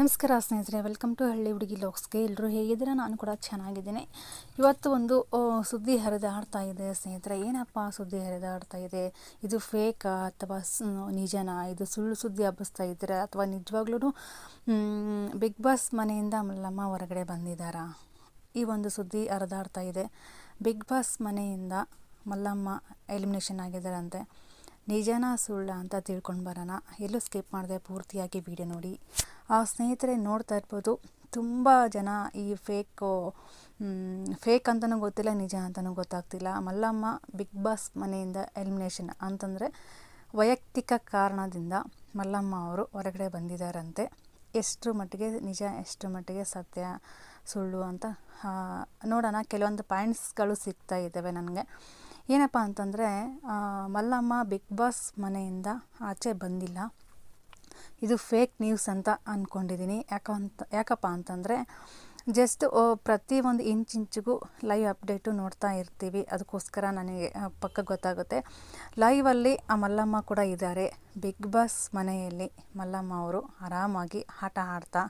ನಮಸ್ಕಾರ ಸ್ನೇಹಿತರೆ welcome to ಹಳ್ಳಿ ಹುಡುಗಿ ಲೋಕ್ಸ್ಗೆ ಎಲ್ಲರೂ ಹೇಗಿದ್ದೀರಾ? ನಾನು ಕೂಡ ಚೆನ್ನಾಗಿದ್ದೀನಿ. ಇವತ್ತು ಒಂದು ಸುದ್ದಿ ಹರಿದಾಡ್ತಾ ಇದೆ ಸ್ನೇಹಿತರೆ. ಏನಪ್ಪ ಸುದ್ದಿ ಹರಿದಾಡ್ತಾ ಇದೆ? ಇದು ಫೇಕಾ ಅಥವಾ ನಿಜನಾ? ಇದು ಸುಳ್ಳು ಸುದ್ದಿ ಹಬ್ಬಿಸ್ತಾ ಇದ್ದೀರಾ? ಅಥವಾ ನಿಜವಾಗ್ಲೂ ಬಿಗ್ ಬಾಸ್ ಮನೆಯಿಂದ ಮಲ್ಲಮ್ಮ ಹೊರಗಡೆ ಬಂದಿದ್ದಾರಾ? ಈ ಒಂದು ಸುದ್ದಿ ಹರಿದಾಡ್ತಾ ಇದೆ. ಬಿಗ್ ಬಾಸ್ ಮನೆಯಿಂದ ಮಲ್ಲಮ್ಮ ಎಲಿಮಿನೇಷನ್ ಆಗಿದ್ದಾರಂತೆ. ನಿಜನಾ ಸುಳ್ಳ ಅಂತ ತಿಳ್ಕೊಂಡು ಬರೋಣ. ಎಲ್ಲೂ ಸ್ಕಿಪ್ ಮಾಡಿದೆ ಪೂರ್ತಿಯಾಗಿ ವಿಡಿಯೋ ನೋಡಿ. ಆ ಸ್ನೇಹಿತರೆ ನೋಡ್ತಾ ಇರ್ಬೋದು, ತುಂಬ ಜನ ಈ ಫೇಕು ಫೇಕ್ ಅಂತಲೂ ಗೊತ್ತಿಲ್ಲ, ನಿಜ ಅಂತಲೂ ಗೊತ್ತಾಗ್ತಿಲ್ಲ. ಮಲ್ಲಮ್ಮ ಬಿಗ್ ಬಾಸ್ ಮನೆಯಿಂದ ಎಲಿಮಿನೇಷನ್ ಅಂತಂದರೆ ವೈಯಕ್ತಿಕ ಕಾರಣದಿಂದ ಮಲ್ಲಮ್ಮ ಅವರು ಹೊರಗಡೆ ಬಂದಿದ್ದಾರಂತೆ. ಎಷ್ಟರ ಮಟ್ಟಿಗೆ ನಿಜ, ಎಷ್ಟರ ಮಟ್ಟಿಗೆ ಸತ್ಯ, ಸುಳ್ಳು ಅಂತ ನೋಡೋಣ. ಕೆಲವೊಂದು ಪಾಯಿಂಟ್ಸ್ಗಳು ಸಿಗ್ತಾ ಇದ್ದಾವೆ ನನಗೆ. ಏನಪ್ಪ ಅಂತಂದರೆ ಮಲ್ಲಮ್ಮ ಬಿಗ್ ಬಾಸ್ ಮನೆಯಿಂದ ಆಚೆ ಬಂದಿಲ್ಲ. ಇದು ಫೇಕ್ ನ್ಯೂಸ್ ಅಂತ ಅಂದ್ಕೊಂಡಿದ್ದೀನಿ ಯಾಕಂತ ಯಾಕಪ್ಪ ಅಂತಂದರೆ ಜಸ್ಟ್ ಪ್ರತಿ ಒಂದು ಇಂಚಿಂಚಿಗೂ ಲೈವ್ ಅಪ್ಡೇಟು ನೋಡ್ತಾ ಇರ್ತೀವಿ. ಅದಕ್ಕೋಸ್ಕರ ನನಗೆ ಪಕ್ಕ ಗೊತ್ತಾಗುತ್ತೆ. ಲೈವಲ್ಲಿ ಆ ಮಲ್ಲಮ್ಮ ಕೂಡ ಇದ್ದಾರೆ. ಬಿಗ್ ಬಾಸ್ ಮನೆಯಲ್ಲಿ ಮಲ್ಲಮ್ಮ ಅವರು ಆರಾಮಾಗಿ ಆಟ ಆಡ್ತಾ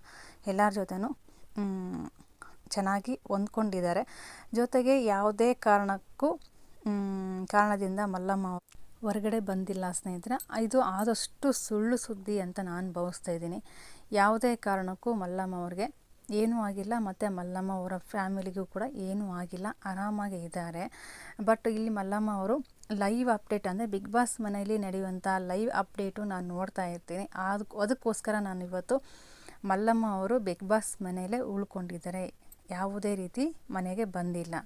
ಎಲ್ಲರ ಜೊತೆನೂ ಚೆನ್ನಾಗಿ ಹೊಂದ್ಕೊಂಡಿದ್ದಾರೆ. ಜೊತೆಗೆ ಯಾವುದೇ ಕಾರಣಕ್ಕೂ ಕಾರಣದಿಂದ ಮಲ್ಲಮ್ಮ ಹೊರಗಡೆ ಬಂದಿಲ್ಲ ಸ್ನೇಹಿತರೆ. ಇದು ಆದಷ್ಟು ಸುಳ್ಳು ಸುದ್ದಿ ಅಂತ ನಾನು ಭಾವಿಸ್ತಾ ಇದ್ದೀನಿ. ಯಾವುದೇ ಕಾರಣಕ್ಕೂ ಮಲ್ಲಮ್ಮ ಅವ್ರಿಗೆ ಏನೂ ಆಗಿಲ್ಲ, ಮತ್ತು ಮಲ್ಲಮ್ಮ ಅವರ ಫ್ಯಾಮಿಲಿಗೂ ಕೂಡ ಏನೂ ಆಗಿಲ್ಲ. ಆರಾಮಾಗಿ ಇದ್ದಾರೆ. ಬಟ್ ಇಲ್ಲಿ ಮಲ್ಲಮ್ಮ ಅವರು ಲೈವ್ ಅಪ್ಡೇಟ್ ಅಂದರೆ ಬಿಗ್ ಬಾಸ್ ಮನೆಯಲ್ಲಿ ನಡೆಯುವಂಥ ಲೈವ್ ಅಪ್ಡೇಟು ನಾನು ನೋಡ್ತಾ ಇರ್ತೀನಿ. ಅದಕ್ಕೆ ಅದಕ್ಕೋಸ್ಕರ ನಾನು ಇವತ್ತು ಮಲ್ಲಮ್ಮ ಅವರು ಬಿಗ್ ಬಾಸ್ ಮನೆಯಲ್ಲೇ ಉಳ್ಕೊಂಡಿದ್ದಾರೆ. ಯಾವುದೇ ರೀತಿ ಮನೆಗೆ ಬಂದಿಲ್ಲ.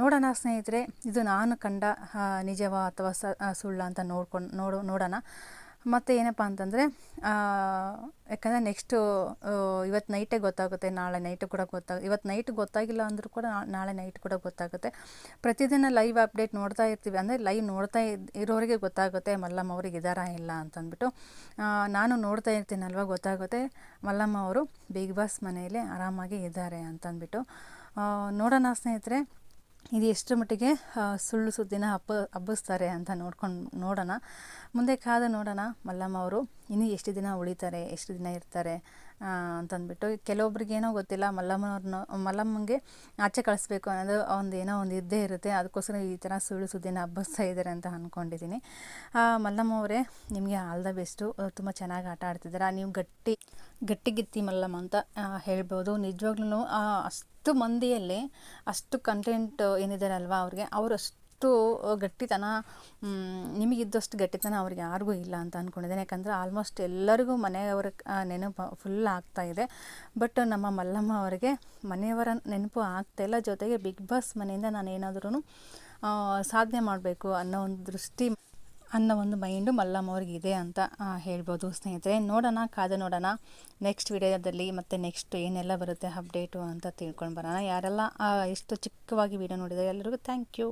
ನೋಡೋಣ ಸ್ನೇಹಿತರೆ, ಇದು ನಾನು ಕಂಡ ನಿಜವಾ ಅಥವಾ ಸ ಸುಳ್ಳ ಅಂತ ನೋಡ್ಕೊಂಡು, ನೋಡು, ನೋಡೋಣ. ಮತ್ತು ಏನಪ್ಪ ಅಂತಂದರೆ ಯಾಕಂದರೆ ನೆಕ್ಸ್ಟು ಇವತ್ತು ನೈಟೇ ಗೊತ್ತಾಗುತ್ತೆ, ನಾಳೆ ನೈಟು ಕೂಡ ಗೊತ್ತಾಗ ಇವತ್ತು ನೈಟ್ ಗೊತ್ತಾಗಿಲ್ಲ ಅಂದರೂ ಕೂಡ ನಾಳೆ ನೈಟ್ ಕೂಡ ಗೊತ್ತಾಗುತ್ತೆ. ಪ್ರತಿದಿನ ಲೈವ್ ಅಪ್ಡೇಟ್ ನೋಡ್ತಾ ಇರ್ತೀವಿ, ಅಂದರೆ ಲೈವ್ ನೋಡ್ತಾ ಇರೋರಿಗೆ ಗೊತ್ತಾಗುತ್ತೆ, ಮಲ್ಲಮ್ಮ ಅವ್ರಿಗೆ ಇದ್ದಾರಾ ಇಲ್ಲ ಅಂತಂದ್ಬಿಟ್ಟು. ನಾನು ನೋಡ್ತಾ ಇರ್ತೀನಲ್ವ, ಗೊತ್ತಾಗುತ್ತೆ. ಮಲ್ಲಮ್ಮ ಅವರು ಬಿಗ್ ಬಾಸ್ ಮನೆಯಲ್ಲಿ ಆರಾಮಾಗಿ ಇದ್ದಾರೆ ಅಂತಂದ್ಬಿಟ್ಟು. ನೋಡೋಣ ಸ್ನೇಹಿತರೆ, ಇದು ಎಷ್ಟರ ಮಟ್ಟಿಗೆ ಸುಳ್ಳು ಸುದ್ದಿನ ಹಬ್ಬ, ಹಬ್ಬಿಸ್ತಾರೆ ಅಂತ ನೋಡ್ಕೊಂಡು, ನೋಡೋಣ. ಮುಂದೆ ಕಾದು ನೋಡೋಣ, ಮಲ್ಲಮ್ಮ ಅವರು, ಇನ್ನೂ ಎಷ್ಟು ದಿನ ಉಳಿತಾರೆ, ಎಷ್ಟು ದಿನ ಇರ್ತಾರೆ ಆ, ಕೆಲವೊಬ್ರಿಗೆ ಏನೋ ಗೊತ್ತಿಲ್ಲ ಮಲ್ಲಮ್ಮನವ್ರನ್ನ ಮಲ್ಲಮ್ಮಂಗೆ ಆಚೆ ಕಳಿಸ್ಬೇಕು ಅನ್ನೋದು ಒಂದು ಏನೋ ಒಂದು ಇದ್ದೇ ಇರುತ್ತೆ ಅದಕ್ಕೋಸ್ಕರ ಈ ಥರ ಸುಳ್ಳು ಸುದ್ದಿನ ಹಬ್ಬಿಸ್ತಾ ಇದ್ದಾರೆ ಅಂತ ಅಂದ್ಕೊಂಡಿದ್ದೀನಿ ಮಲ್ಲಮ್ಮ ಅವರೇ ನಿಮಗೆ ಆಲ್ ದ ಬೆಸ್ಟು ತುಂಬ ಚೆನ್ನಾಗಿ ಆಟ ಆಡ್ತಿದ್ದೀರಾ ನೀವು ಗಟ್ಟಿ ಗಟ್ಟಿಗಿತ್ತಿ ಮಲ್ಲಮ್ಮ ಅಂತ ಹೇಳ್ಬೋದು. ನಿಜವಾಗ್ಲೂ ಅಷ್ಟು ಮಂದಿಯಲ್ಲಿ ಅಷ್ಟು ಕಂಟೆಂಟ್ ಏನಿದ್ದಾರಲ್ವ ಅವ್ರಿಗೆ ಅವರು ಅಷ್ಟು ಗಟ್ಟಿತನ ನಿಮಗಿದ್ದಷ್ಟು ಗಟ್ಟಿತನ ಅವ್ರಿಗೆ ಯಾರಿಗೂ ಇಲ್ಲ ಅಂತ ಅಂದ್ಕೊಂಡಿದ್ದೇನೆ ಯಾಕಂದರೆ ಆಲ್ಮೋಸ್ಟ್ ಎಲ್ಲರಿಗೂ ಮನೆಯವರ ನೆನಪು ಫುಲ್ ಆಗ್ತಾ ಇದೆ. ಬಟ್ ನಮ್ಮ ಮಲ್ಲಮ್ಮ ಅವರಿಗೆ ಮನೆಯವರ ನೆನಪು ಆಗ್ತಾ ಇಲ್ಲ. ಜೊತೆಗೆ ಬಿಗ್ ಬಾಸ್ ಮನೆಯಿಂದ ನಾನು ಏನಾದ್ರೂ ಸಾಧನೆ ಮಾಡಬೇಕು ಅನ್ನೋ ಒಂದು ದೃಷ್ಟಿ, ಅನ್ನೋ ಒಂದು ಮೈಂಡು ಮಲ್ಲಮ್ಮ ಅವ್ರಿಗೆ ಇದೆ ಅಂತ ಹೇಳ್ಬೋದು ಸ್ನೇಹಿತರೆ. ನೋಡೋಣ, ಕಾದು ನೋಡೋಣ. ನೆಕ್ಸ್ಟ್ ವಿಡಿಯೋದಲ್ಲಿ ಮತ್ತು ನೆಕ್ಸ್ಟ್ ಏನೆಲ್ಲ ಬರುತ್ತೆ ಅಪ್ಡೇಟು ಅಂತ ತಿಳ್ಕೊಂಡು ಬರೋಣ. ಯಾರೆಲ್ಲ ಎಷ್ಟು ಚಿಕ್ಕವಾಗಿ ವಿಡಿಯೋ ನೋಡಿದ್ದಾರೆ ಎಲ್ಲರಿಗೂ ಥ್ಯಾಂಕ್ ಯು